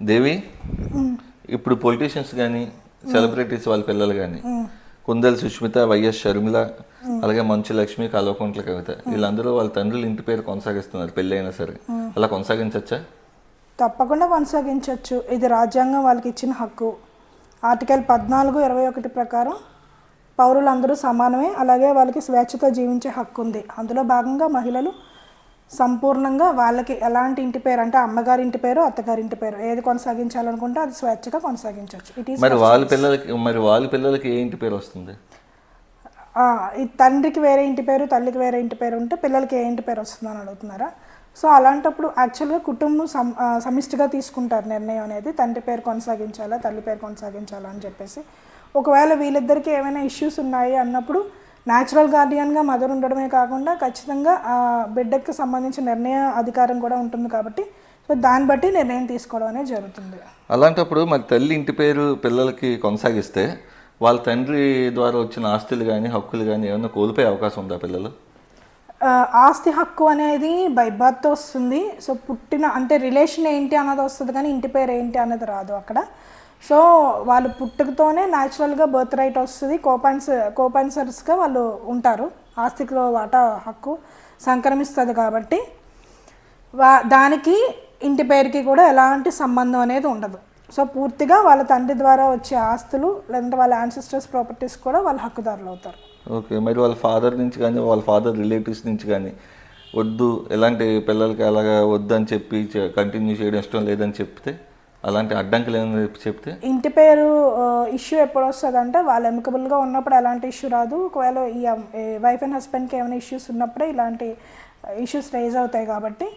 దేవి ఇప్పుడు పొలిటీషియన్స్ కానీ సెలబ్రిటీస్ వాళ్ళ పిల్లలు కానీ కుందల సుష్మిత వైఎస్ షర్మిల అలాగే మంచు లక్ష్మి కల్వకుంట్ల కవిత. వీళ్ళందరూ వాళ్ళ తండ్రులు ఇంటి పేరు కొనసాగిస్తున్నారు పెళ్ళి అయినా సరే అలా కొనసాగించచ్చా? తప్పకుండా కొనసాగించవచ్చు ఇది రాజ్యాంగం వాళ్ళకి ఇచ్చిన హక్కు. ఆర్టికల్ పద్నాలుగు ఇరవై ఒకటి ప్రకారం పౌరులందరూ సమానమే అలాగే వాళ్ళకి స్వేచ్ఛతో జీవించే హక్కు ఉంది అందులో భాగంగా మహిళలు సంపూర్ణంగా వాళ్ళకి ఎలాంటి ఇంటి పేరు అంటే అమ్మగారి ఇంటి పేరు అత్తగారి ఇంటి పేరు ఏది కొనసాగించాలనుకుంటే అది స్వేచ్ఛగా కొనసాగించవచ్చు. ఇట్ ఈస్ మరి వాళ్ళ పిల్లలకి మరి వాళ్ళ పిల్లలకి ఏ ఇంటి పేరు వస్తుంది? ఈ తండ్రికి వేరే ఇంటి పేరు తల్లికి వేరే ఇంటి పేరు ఉంటే పిల్లలకి ఏ ఇంటి పేరు వస్తుందని అడుగుతున్నారా? సో అలాంటప్పుడు యాక్చువల్గా కుటుంబం సమ్ సమిష్టిగా తీసుకుంటారు నిర్ణయం అనేది. తండ్రి పేరు కొనసాగించాలా తల్లి పేరు కొనసాగించాలా అని చెప్పేసి. ఒకవేళ వీళ్ళిద్దరికి ఏమైనా ఇష్యూస్ ఉన్నాయి అన్నప్పుడు న్యాచురల్ గార్డియన్గా మదర్ ఉండడమే కాకుండా ఖచ్చితంగా ఆ బిడ్డకి సంబంధించిన నిర్ణయ అధికారం కూడా ఉంటుంది కాబట్టి సో దాన్ని బట్టి నిర్ణయం తీసుకోవడం అనేది జరుగుతుంది. అలాంటప్పుడు మరి తల్లి ఇంటి పేరు పిల్లలకి కొనసాగిస్తే వాళ్ళ తండ్రి ద్వారా వచ్చిన ఆస్తులు కానీ హక్కులు కానీ ఏమైనా కోల్పోయే అవకాశం ఉందా పిల్లలు? ఆస్తి హక్కు అనేది బై బర్త్ వస్తుంది. సో పుట్టిన అంటే రిలేషన్ ఏంటి అన్నది వస్తుంది కానీ ఇంటి పేరు ఏంటి అన్నది రాదు అక్కడ. సో వాళ్ళు పుట్టుకతోనే న్యాచురల్గా బర్త్ రైట్ వస్తుంది. కోపాన్స్ కోపాన్సర్స్గా వాళ్ళు ఉంటారు. ఆస్తిలో వాటా హక్కు సంక్రమిస్తుంది కాబట్టి. వా దానికి ఇంటి పేరుకి కూడా ఎలాంటి సంబంధం అనేది ఉండదు. సో పూర్తిగా వాళ్ళ తండ్రి ద్వారా వచ్చే ఆస్తులు లేదంటే వాళ్ళ యాన్సిస్టర్స్ ప్రాపర్టీస్ కూడా వాళ్ళ హక్కుదారులు అవుతారు. ఓకే మరి వాళ్ళ ఫాదర్ నుంచి కానీ వాళ్ళ ఫాదర్ రిలేటివ్స్ నుంచి కానీ వద్దు ఎలాంటి పిల్లలకి అలాగా వద్దు అని చెప్పి కంటిన్యూ చేయడం ఇష్టం లేదని చెప్తే? అలాంటి అడ్డంకులు ఏమైనా చెప్తే? ఇంటి పేరు ఇష్యూ ఎప్పుడు వస్తుంది అంటే వాళ్ళు ఎమికబుల్గా ఉన్నప్పుడు ఎలాంటి ఇష్యూ రాదు. ఒకవేళ ఈ వైఫ్ అండ్ హస్బెండ్కి ఏమైనా ఇష్యూస్ ఉన్నప్పుడే ఇలాంటి ఇష్యూస్ రైజ్ అవుతాయి కాబట్టి.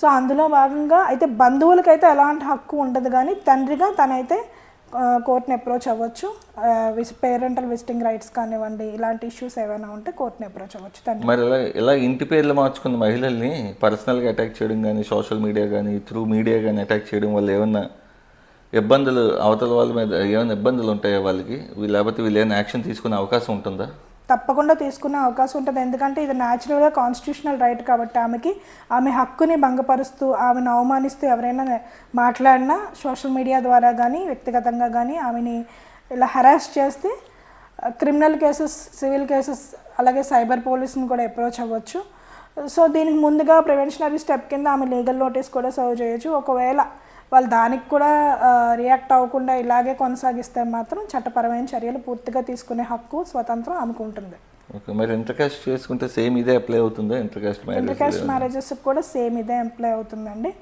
సో అందులో భాగంగా అయితే బంధువులకైతే ఎలాంటి హక్కు ఉండదు కానీ తండ్రిగా తనైతే కోర్టుని అప్రోచ్ అవ్వచ్చు. పేరెంటల్ విజిటింగ్ రైట్స్ కానివ్వండి ఇలాంటి ఇష్యూస్ ఏమైనా ఉంటే కోర్టుని అప్రోచ్ అవ్వచ్చు తండ్రి మరి ఇలా ఇలా ఇంటి పేర్లు మార్చుకున్న మహిళల్ని? పర్సనల్గా అటాక్ చేయడం కానీ సోషల్ మీడియా కానీ త్రూ మీడియా కానీ అటాక్ చేయడం వల్ల ఏమన్నా ఇబ్బందులు అవతల వాళ్ళ మీద ఏమైనా ఇబ్బందులు ఉంటాయా వాళ్ళకి? లేకపోతే వీళ్ళు ఏమైనా యాక్షన్ తీసుకునే అవకాశం ఉంటుందా? తప్పకుండా తీసుకునే అవకాశం ఉంటుంది. ఎందుకంటే ఇది న్యాచురల్గా కాన్స్టిట్యూషనల్ రైట్ కాబట్టి ఆమెకి ఆమె హక్కుని భంగపరుస్తూ ఆమెను అవమానిస్తూ ఎవరైనా మాట్లాడినా సోషల్ మీడియా ద్వారా కానీ వ్యక్తిగతంగా కానీ ఆమెని ఇలా హెరాస్ చేస్తే క్రిమినల్ కేసెస్ సివిల్ కేసెస్ అలాగే సైబర్ పోలీస్ని కూడా అప్రోచ్ అవ్వచ్చు. సో దీనికి ముందుగా ప్రివెన్షనరీ స్టెప్ కింద ఆమె లీగల్ నోటీస్ కూడా సర్వ్ చేయొచ్చు. ఒకవేళ వాళ్ళు దానికి కూడా రియాక్ట్ అవ్వకుండా ఇలాగే కొనసాగిస్తే మాత్రం చట్టపరమైన చర్యలు పూర్తిగా తీసుకునే హక్కు స్వతంత్రం ఆమెకు ఉంటుంది. ఓకే మరి ఇంటర్ కాస్ట్ చేసుకుంటే సేమ్ ఇదే అప్లై అవుతుందా? Inter caste marriage intercaste marriages కూడా సేమ్ ఇదే ఎంప్లై అవుతుందండి.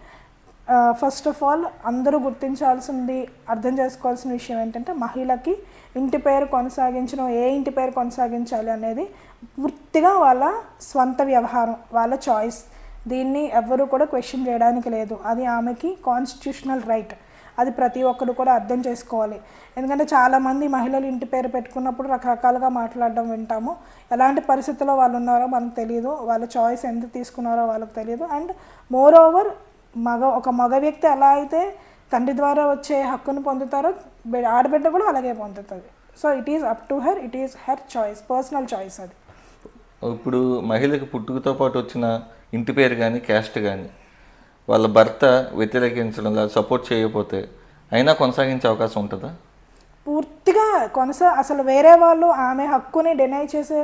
ఫస్ట్ ఆఫ్ ఆల్ అందరూ గుర్తించాల్సింది అర్థం చేసుకోవాల్సిన విషయం ఏంటంటే మహిళకి ఇంటి పేరు కొనసాగించడం ఏ ఇంటి పేరు కొనసాగించాలి అనేది పూర్తిగా వాళ్ళ స్వంత వ్యవహారం వాళ్ళ చాయిస్ దీన్ని ఎవ్వరూ కూడా క్వశ్చన్ చేయడానికి లేదు. అది ఆమెకి కాన్స్టిట్యూషనల్ రైట్ అది ప్రతి ఒక్కరు కూడా అర్థం చేసుకోవాలి. ఎందుకంటే చాలామంది మహిళలు ఇంటి పేరు పెట్టుకున్నప్పుడు రకరకాలుగా మాట్లాడడం వింటాము. ఎలాంటి పరిస్థితుల్లో వాళ్ళు ఉన్నారో మనకు తెలియదు వాళ్ళ చాయిస్ ఎంత తీసుకున్నారో వాళ్ళకి తెలియదు అండ్ మోర్ ఓవర్ మగ ఒక మగ వ్యక్తి ఎలా అయితే తండ్రి ద్వారా వచ్చే హక్కును పొందుతారో ఆడబిడ్డ కూడా అలాగే పొందుతుంది. So it is up to her it is her choice personal choice అది. ఇప్పుడు మహిళకు పుట్టుకతో పాటు వచ్చిన ఇంటి పేరు కానీ క్యాస్ట్ కానీ వాళ్ళ భర్త వ్యతిరేకించడం లేదా సపోర్ట్ చేయకపోతే అయినా కొనసాగించే అవకాశం ఉంటుందా? పూర్తిగా కొనసా అసలు వేరే వాళ్ళు ఆమె హక్కుని డినై చేసే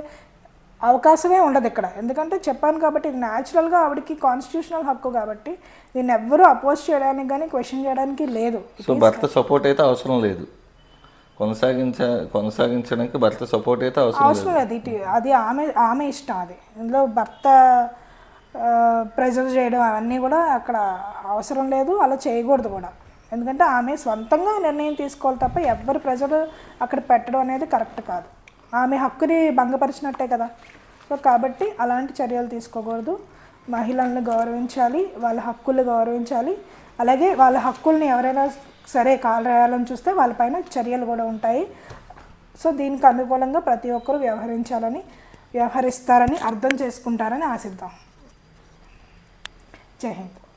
అవకాశమే ఉండదు ఇక్కడ. ఎందుకంటే చెప్పాను కాబట్టి ఇది న్యాచురల్గా ఆవిడకి కాన్స్టిట్యూషనల్ హక్కు కాబట్టి దీన్ని ఎవ్వరూ అపోజ్ చేయడానికి కానీ క్వశ్చన్ చేయడానికి లేదు. సో భర్త సపోర్ట్ అయితే అవసరం లేదు. కొనసాగించ కొనసాగించడానికి భర్త సపోర్ట్ అయితే అవసరం లేదు. అవసరం లేదు. అది ఆమె ఆమె ఇష్టం అది. ఇందులో భర్త ప్రెజర్ చేయడం అవన్నీ కూడా అక్కడ అవసరం లేదు అలా చేయకూడదు కూడా. ఎందుకంటే ఆమె సొంతంగా నిర్ణయం తీసుకోవాలి తప్ప ఎవ్వరు ప్రెజర్ అక్కడ పెట్టడం అనేది కరెక్ట్ కాదు. ఆమె హక్కుని భంగపరిచినట్టే కదా. సో కాబట్టి అలాంటి చర్యలు తీసుకోకూడదు. మహిళలను గౌరవించాలి వాళ్ళ హక్కులు గౌరవించాలి. అలాగే వాళ్ళ హక్కుల్ని ఎవరైనా సరే కాలరేయాలని చూస్తే వాళ్ళపైన చర్యలు కూడా ఉంటాయి. సో దీనికి అనుకూలంగా ప్రతి ఒక్కరూ వ్యవహరించాలని వ్యవహరిస్తారని అర్థం చేసుకుంటారని ఆశిద్దాం. જય હિન્દ.